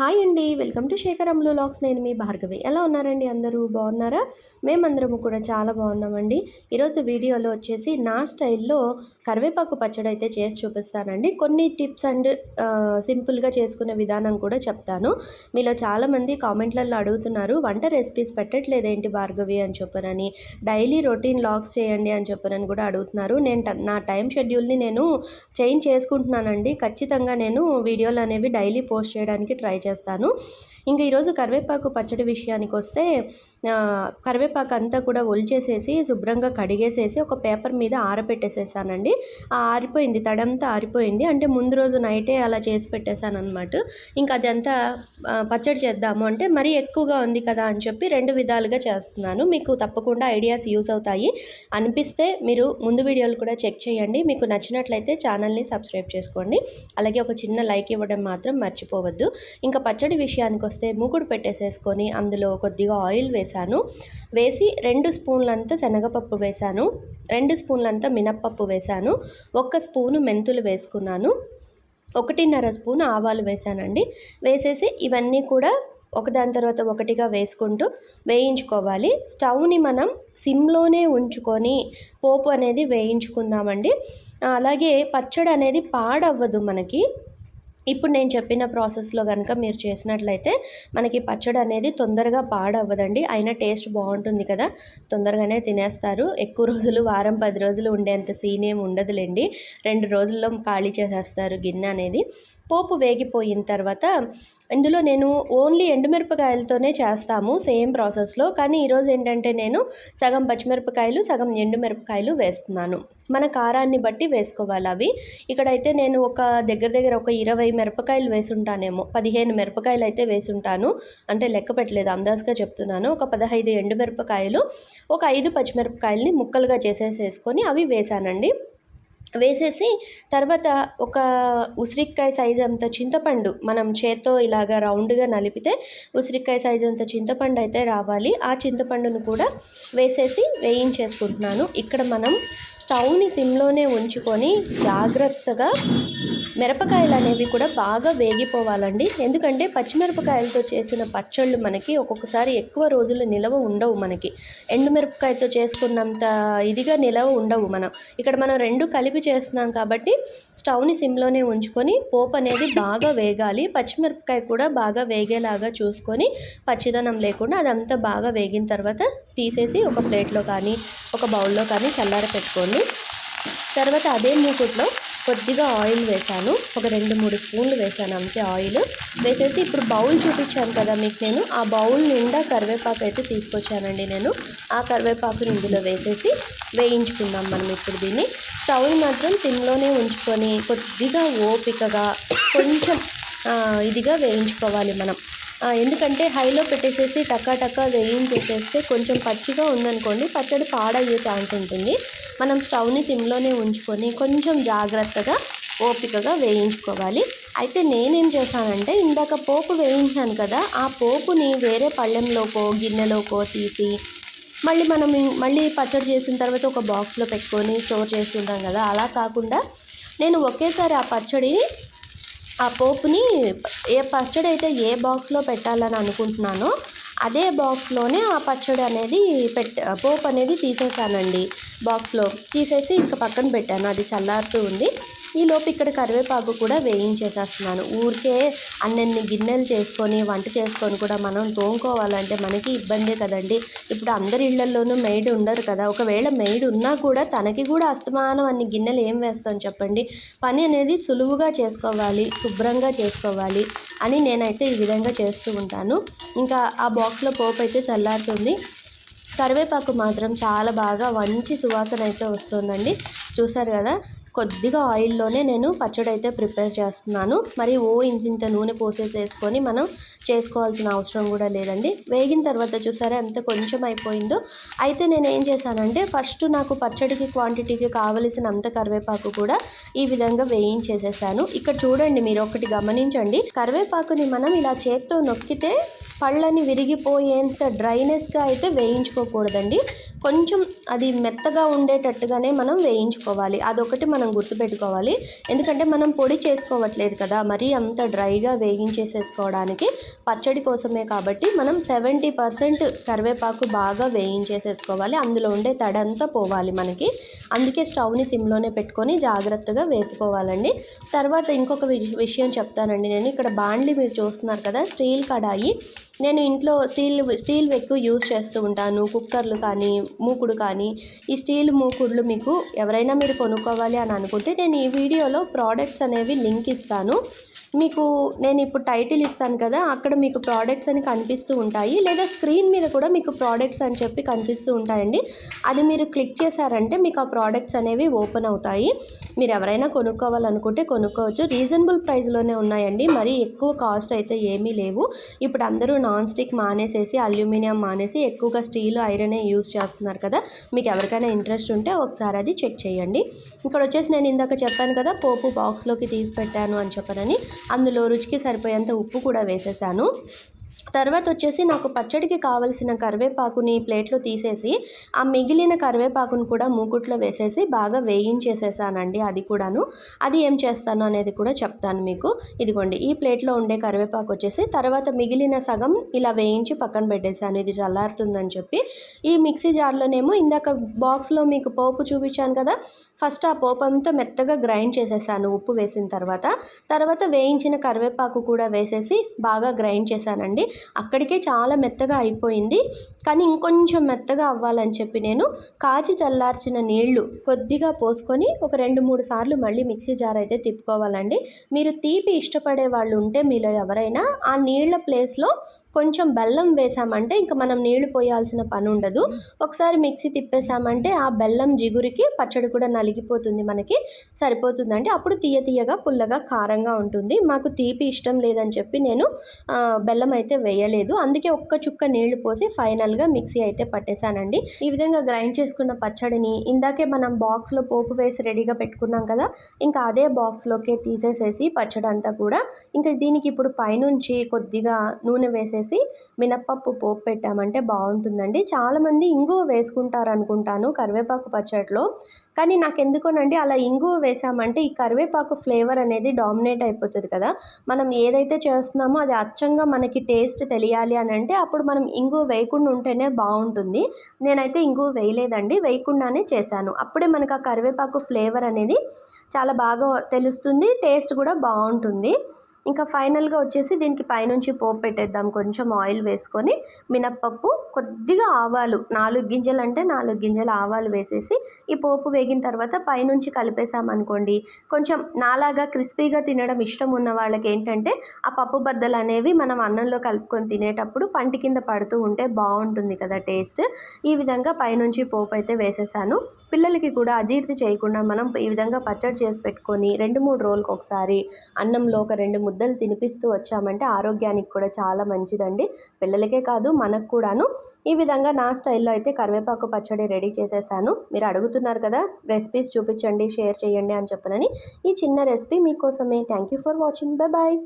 Hi అండి. Welcome to శేఖరంలో లాక్స్. నేను మీ భార్గవి. ఎలా ఉన్నారండి అందరూ? బాగున్నారా? మేమందరము కూడా చాలా బాగున్నామండి. ఈరోజు వీడియోలో వచ్చేసి నా స్టైల్లో కరివేపాకు పచ్చడి అయితే చేసి చూపిస్తానండి. కొన్ని టిప్స్ అండ్ సింపుల్గా చేసుకునే విధానం కూడా చెప్తాను. మీలో చాలామంది కామెంట్లలో అడుగుతున్నారు వంట రెసిపీస్ పెట్టట్లేదేంటి భార్గవి అని చెప్పనని. డైలీ రొటీన్ లాగ్స్ చేయండి అని చెప్పనని కూడా అడుగుతున్నారు. నేను ట- నా టైం షెడ్యూల్ని నేను చేంజ్ చేసుకుంటున్నానండి. ఖచ్చితంగా నేను వీడియోలు అనేవి డైలీ పోస్ట్ చేయడానికి ట్రై చేస్తాను. ఇంకా ఈరోజు కరివేపాకు పచ్చడి విషయానికి వస్తే కరివేపాకు అంతా కూడా ఒలిచేసేసి శుభ్రంగా కడిగేసేసి ఒక పేపర్ మీద ఆరబెట్టేసేసానండి ఆరిపోయింది తడంతా ఆరిపోయింది. అంటే ముందు రోజు నైటే అలా చేసి పెట్టేశాను అనమాట ఇంకా అదంతా పచ్చడి చేద్దాము అంటే మరీ ఎక్కువగా ఉంది కదా అని చెప్పి రెండు విధాలుగా చేస్తున్నాను. మీకు తప్పకుండా ఐడియాస్ యూస్ అవుతాయి. అనిపిస్తే మీరు ముందు వీడియోలు కూడా చెక్ చేయండి. మీకు నచ్చినట్లయితే ఛానల్ని సబ్స్క్రైబ్ చేసుకోండి. అలాగే ఒక చిన్న లైక్ ఇవ్వడం మాత్రం మర్చిపోవద్దు. ఇంకా పచ్చడి విషయానికి వస్తే మూకుడు పెట్టేసేసుకొని అందులో కొద్దిగా ఆయిల్ వేశాను. వేసి రెండు స్పూన్లంతా శనగపప్పు వేశాను. రెండు స్పూన్లంతా మినప్పప్పు వేశాను. ఒక్క స్పూను మెంతులు వేసుకున్నాను. ఒకటిన్నర స్పూన్ ఆవాలు వేశానండి. వేసేసి ఇవన్నీ కూడా ఒకదాని తర్వాత ఒకటిగా వేసుకుంటూ వేయించుకోవాలి. స్టవ్ని మనం సిమ్లోనే ఉంచుకొని పోపు అనేది వేయించుకుందామండి. అలాగే పచ్చడి అనేది పాడవ్వదు మనకి. ఇప్పుడు నేను చెప్పిన ప్రాసెస్లో కనుక మీరు చేసినట్లయితే మనకి పచ్చడి అనేది తొందరగా పాడవ్వదండి. అయినా టేస్ట్ బాగుంటుంది కదా. తొందరగానే తినేస్తారు. ఎక్కువ రోజులు వారం పది రోజులు ఉండేంత సీన్ ఏమి ఉండదులేండి. రెండు రోజుల్లో ఖాళీ చేసేస్తారు గిన్నె అనేది. పోపు వేగిపోయిన తర్వాత ఇందులో నేను ఓన్లీ ఎండుమిరపకాయలతోనే చేస్తాము సేమ్ ప్రాసెస్లో. కానీ ఈరోజు ఏంటంటే నేను సగం పచ్చిమిరపకాయలు సగం ఎండుమిరపకాయలు వేస్తున్నాను. మన కారాన్ని బట్టి వేసుకోవాలి అవి. ఇక్కడైతే నేను ఒక దగ్గర దగ్గర ఒక ఇరవై మిరపకాయలు వేసుంటానేమో పదిహేను మిరపకాయలు అయితే వేసుంటాను. అంటే లెక్క పెట్టలేదు అందాజుగా చెప్తున్నాను. ఒక పదహైదు ఎండుమిరపకాయలు ఒక ఐదు పచ్చిమిరపకాయలని ముక్కలుగా చేసేసేసుకొని అవి వేసానండి వేసేసి తర్వాత ఒక ఉసిరికాయ సైజ్ అంత చింతపండు మనం చేత్తో ఇలాగ రౌండ్గా నలిపితే ఉసిరికాయ సైజ్ అంత చింతపండు అయితే రావాలి. ఆ చింతపండును కూడా వేసేసి వేయించేసుకుంటున్నాను. ఇక్కడ మనం స్టవ్ని సిమ్లోనే ఉంచుకొని జాగ్రత్తగా మిరపకాయలు అనేవి కూడా బాగా వేగిపోవాలండి. ఎందుకంటే పచ్చిమిరపకాయలతో చేసిన పచ్చళ్ళు మనకి ఒక్కొక్కసారి ఎక్కువ రోజులు నిలవ ఉండవు మనకి. ఎండుమిరపకాయతో చేసుకున్నంత ఇదిగా నిలవ ఉండవు మనం. ఇక్కడ మనం రెండు కలిపి చేస్తున్నాం కాబట్టి స్టవ్ని సిమ్లోనే ఉంచుకొని పోపు అనేది బాగా వేగాలి. పచ్చిమిరపకాయ కూడా బాగా వేగేలాగా చూసుకొని పచ్చిదనం లేకుండా అదంతా బాగా వేగిన తర్వాత తీసేసి ఒక ప్లేట్లో కానీ ఒక బౌల్లో కానీ చల్లార పెట్టుకోండి తర్వాత అదే మూకుట్లో కొద్దిగా ఆయిల్ వేసాను. ఒక రెండు మూడు స్పూన్లు వేసాను అంతే ఆయిల్. వేసేసి ఇప్పుడు బౌల్ చూపించాను కదా మీకు నేను. ఆ బౌల్ నిండా కరివేపాకు అయితే తీసుకొచ్చానండి నేను. ఆ కరివేపాకుని ఇందులో వేసేసి వేయించుకుందాం మనం ఇప్పుడు దీన్ని. స్టవ్ని మాత్రం సిమ్లోనే ఉంచుకొని కొద్దిగా ఓపికగా కొంచెం ఇదిగా వేయించుకోవాలి మనం. ఎందుకంటే హైలో పెట్టేసేసి టక్కా టక్కా వేయించేసేస్తే కొంచెం పచ్చిగా ఉందనుకోండి పచ్చడి పాడయ్యే ఛాన్స్ ఉంటుంది. మనం స్టవ్ని సిమ్లోనే ఉంచుకొని కొంచెం జాగ్రత్తగా ఓపికగా వేయించుకోవాలి. అయితే నేనేం చేశానంటే ఇందాక పోపు వేయించాను కదా ఆ పోపుని వేరే పళ్ళెంలోకో గిన్నెలోకో తీసి మళ్ళీ మనం మళ్ళీ పచ్చడి చేసిన తర్వాత ఒక బాక్స్లో పెట్టుకొని స్టోర్ చేస్తుంటాం కదా అలా కాకుండా నేను ఒకేసారి ఆ పచ్చడిని ఆ పోపుని ఏ పచ్చడి అయితే ఏ బాక్స్లో పెట్టాలని అనుకుంటున్నానో అదే బాక్స్లోనే ఆ పచ్చడి అనేది పెట్ట పోపు అనేది తీసేసానండి బాక్స్లో. తీసేసి ఇంకా పక్కన పెట్టాను. అది చల్లారుతూ ఉంది. ఈ లోపు ఇక్కడ కరివేపాకు కూడా వేయించేసేస్తున్నాను. ఊరికే అన్నన్ని గిన్నెలు చేసుకొని వంట చేసుకొని కూడా మనం తోముకోవాలంటే మనకి ఇబ్బందే కదండి. ఇప్పుడు అందరి ఇళ్ళలోనూ మెయిడ్ ఉండరు కదా. ఒకవేళ మెయిడ్ ఉన్నా కూడా తనకి కూడా అస్తమానం అన్ని గిన్నెలు ఏం వేస్తాం చెప్పండి? పని అనేది సులువుగా చేసుకోవాలి శుభ్రంగా చేసుకోవాలి అని నేనైతే ఈ విధంగా చేస్తూ ఉంటాను. ఇంకా ఆ బాక్స్లో పోపు అయితే చల్లారుతుంది. కరివేపాకు మాత్రం చాలా బాగా మంచి సువాసన అయితే వస్తుందండి. చూసారు కదా? కొద్దిగా ఆయిల్లోనే నేను పచ్చడి అయితే ప్రిపేర్ చేస్తున్నాను. మరి ఓ ఇంత నూనె పోసేసేసుకొని మనం చేసుకోవాల్సిన అవసరం కూడా లేదండి. వేగిన తర్వాత చూసారా ఎంత కొంచెం అయిపోయిందో. అయితే నేను ఏం చేశానంటే ఫస్ట్ నాకు పచ్చడికి క్వాంటిటీకి కావలసిన అంత కరివేపాకు కూడా ఈ విధంగా వేయించేసేసాను. ఇక్కడ చూడండి మీరు ఒకటి గమనించండి. కరివేపాకుని మనం ఇలా చేత్తో నొక్కితే పళ్ళని విరిగిపోయేంత డ్రైనెస్గా అయితే వేయించుకోకూడదండి. కొంచెం అది మెత్తగా ఉండేటట్టుగానే మనం వేయించుకోవాలి. అదొకటి మనం గుర్తుపెట్టుకోవాలి. ఎందుకంటే మనం పొడి చేసుకోవట్లేదు కదా మరీ అంత డ్రైగా వేయించేసేసుకోవడానికి పచ్చడి కోసమే కాబట్టి మనం సెవెంటీ పర్సెంట్ కరివేపాకు బాగా వేయించేసేసుకోవాలి. అందులో ఉండే తడంతా పోవాలి మనకి. అందుకే స్టవ్ని సిమ్లోనే పెట్టుకొని జాగ్రత్తగా వేసుకోవాలండి. తర్వాత ఇంకొక విషయం చెప్తానండి. నేను ఇక్కడ బాండ్లీ మీరు చూస్తున్నారు కదా స్టీల్ కడాయి. నేను ఇంట్లో స్టీల్ స్టీల్ ఎక్కువ యూజ్ చేస్తూ ఉంటాను. కుక్కర్లు కానీ మూకుడు కానీ. ఈ స్టీల్ మూకుడులు మీకు ఎవరైనా మీరు కొనుక్కోవాలి అని అనుకుంటే నేను ఈ వీడియోలో ప్రోడక్ట్స్ అనేవి లింక్ ఇస్తాను. మీకు నేను ఇప్పుడు టైటిల్ ఇస్తాను కదా అక్కడ మీకు ప్రోడక్ట్స్ అని కనిపిస్తూ ఉంటాయి. లేదా స్క్రీన్ మీద కూడా మీకు ప్రోడక్ట్స్ అని చెప్పి కనిపిస్తూ ఉంటాయండి. అది మీరు క్లిక్ చేశారంటే మీకు ఆ ప్రోడక్ట్స్ అనేవి ఓపెన్ అవుతాయి. మీరు ఎవరైనా కొనుక్కోవాలనుకుంటే కొనుక్కోవచ్చు. రీజనబుల్ ప్రైస్లోనే ఉన్నాయండి. మరీ ఎక్కువ కాస్ట్ అయితే ఏమీ లేవు. ఇప్పుడు అందరూ నాన్ స్టిక్ మానేసేసి అల్యూమినియం మానేసి ఎక్కువగా స్టీల్ ఐరనే యూస్ చేస్తున్నారు కదా మీకు ఎవరికైనా ఇంట్రెస్ట్ ఉంటే ఒకసారి అది చెక్ చేయండి. ఇక్కడ వచ్చేసి నేను ఇందాక చెప్పాను కదా పోపు బాక్స్లోకి తీసి పెట్టాను అని చెప్పనని. అందులో రుచికి సరిపోయేంత ఉప్పు కూడా వేసేసాను. తర్వాత వచ్చేసి నాకు పచ్చడికి కావలసిన కరివేపాకుని ప్లేట్లో తీసేసి ఆ మిగిలిన కరివేపాకును కూడా మూకుట్లో వేసేసి బాగా వేయించేసేసానండి అది కూడాను. అది ఏం చేస్తాను అనేది కూడా చెప్తాను మీకు. ఇదిగోండి ఈ ప్లేట్లో ఉండే కరివేపాకు వచ్చేసి తర్వాత మిగిలిన సగం ఇలా వేయించి పక్కన పెట్టేశాను. ఇది చల్లారుతుందని చెప్పి. ఈ మిక్సీ జార్లోనేమో ఇందాక బాక్స్లో మీకు పోపు చూపించాను కదా ఫస్ట్ ఆ పోపు అంతా మెత్తగా గ్రైండ్ చేసేసాను ఉప్పు వేసిన తర్వాత. తర్వాత వేయించిన కరివేపాకు కూడా వేసేసి బాగా గ్రైండ్ చేశానండి. అక్కడికే చాలా మెత్తగా అయిపోయింది. కానీ ఇంకొంచెం మెత్తగా అవ్వాలని చెప్పి నేను కాచి చల్లార్చిన నీళ్ళు కొద్దిగా పోసుకొని ఒక రెండు మూడు సార్లు మళ్ళీ మిక్సీ జార్ అయితే తిప్పుకోవాలండి. మీరు తీపి ఇష్టపడే వాళ్ళు ఉంటే మీలో ఎవరైనా ఆ నీళ్ళ ప్లేస్లో కొంచెం బెల్లం వేసామంటే ఇంకా మనం నీళ్ళు పోయాల్సిన పని ఉండదు ఒకసారి మిక్సీ తిప్పేసామంటే ఆ బెల్లం జిగురికి పచ్చడి కూడా నలిగిపోతుంది మనకి సరిపోతుందండి. అప్పుడు తీయ తీయగా పుల్లగా కారంగా ఉంటుంది. మాకు తీపి ఇష్టం లేదని చెప్పి నేను బెల్లం అయితే వేయలేదు. అందుకే ఒక్క చుక్క నీళ్ళు పోసి ఫైనల్గా మిక్సీ అయితే పట్టేశానండి. ఈ విధంగా గ్రైండ్ చేసుకున్న పచ్చడిని ఇందాకే మనం బాక్స్లో పోపు వేసి రెడీగా పెట్టుకున్నాం కదా ఇంకా అదే బాక్స్లోకే తీసేసేసి పచ్చడి అంతా కూడా. ఇంకా దీనికి ఇప్పుడు పైనుంచి కొద్దిగా నూనె వేసేసి వేసేసి మినప్పప్పు పోపు పెట్టామంటే బాగుంటుందండి. చాలామంది ఇంగువ వేసుకుంటారు అనుకుంటాను కరివేపాకు పచ్చడిలో కానీ నాకు ఎందుకోనండి అలా ఇంగువ వేసామంటే ఈ కరివేపాకు ఫ్లేవర్ అనేది డామినేట్ అయిపోతుంది కదా. మనం ఏదైతే చేస్తున్నామో అది అచ్చంగా మనకి టేస్ట్ తెలియాలి అని అంటే అప్పుడు మనం ఇంగువ వేయకుండా ఉంటేనే బాగుంటుంది. నేనైతే ఇంగువ వేయలేదండి వేయకుండానే చేశాను. అప్పుడే మనకు ఆ కరివేపాకు ఫ్లేవర్ అనేది చాలా బాగా తెలుస్తుంది టేస్ట్ కూడా బాగుంటుంది. ఇంకా ఫైనల్గా వచ్చేసి దీనికి పైనుంచి పోపు పెట్టేద్దాం కొంచెం ఆయిల్ వేసుకొని మినప్పప్పు కొద్దిగా ఆవాలు నాలుగు గింజలు అంటే నాలుగు గింజలు ఆవాలు వేసేసి ఈ పోపు వేగిన తర్వాత పైనుంచి కలిపేసామనుకోండి కొంచెం నాలాగా క్రిస్పీగా తినడం ఇష్టం ఉన్న వాళ్ళకి ఏంటంటే ఆ పప్పు బద్దలు అనేవి మనం అన్నంలో కలుపుకొని తినేటప్పుడు పంటి కింద పడుతూ ఉంటే బాగుంటుంది కదా టేస్ట్. ఈ విధంగా పైనుంచి పోపు అయితే వేసేసాను. పిల్లలకి కూడా అజీర్తి చేయకుండా మనం ఈ విధంగా పచ్చడి చేసి పెట్టుకొని రెండు మూడు రోజులకు ఒకసారి అన్నంలో ఒక రెండు ముద్దలు తినిపిస్తూ వచ్చామంటే ఆరోగ్యానికి కూడా చాలా మంచిదండి. పిల్లలకే కాదు మనకు కూడాను. ఈ విధంగా నా స్టైల్లో అయితే కరివేపాకు పచ్చడి రెడీ చేసేసాను. మీరు అడుగుతున్నారు కదా రెసిపీస్ చూపించండి షేర్ చేయండి అని చెప్పనని ఈ చిన్న రెసిపీ మీకోసమే. Thank you for watching bye bye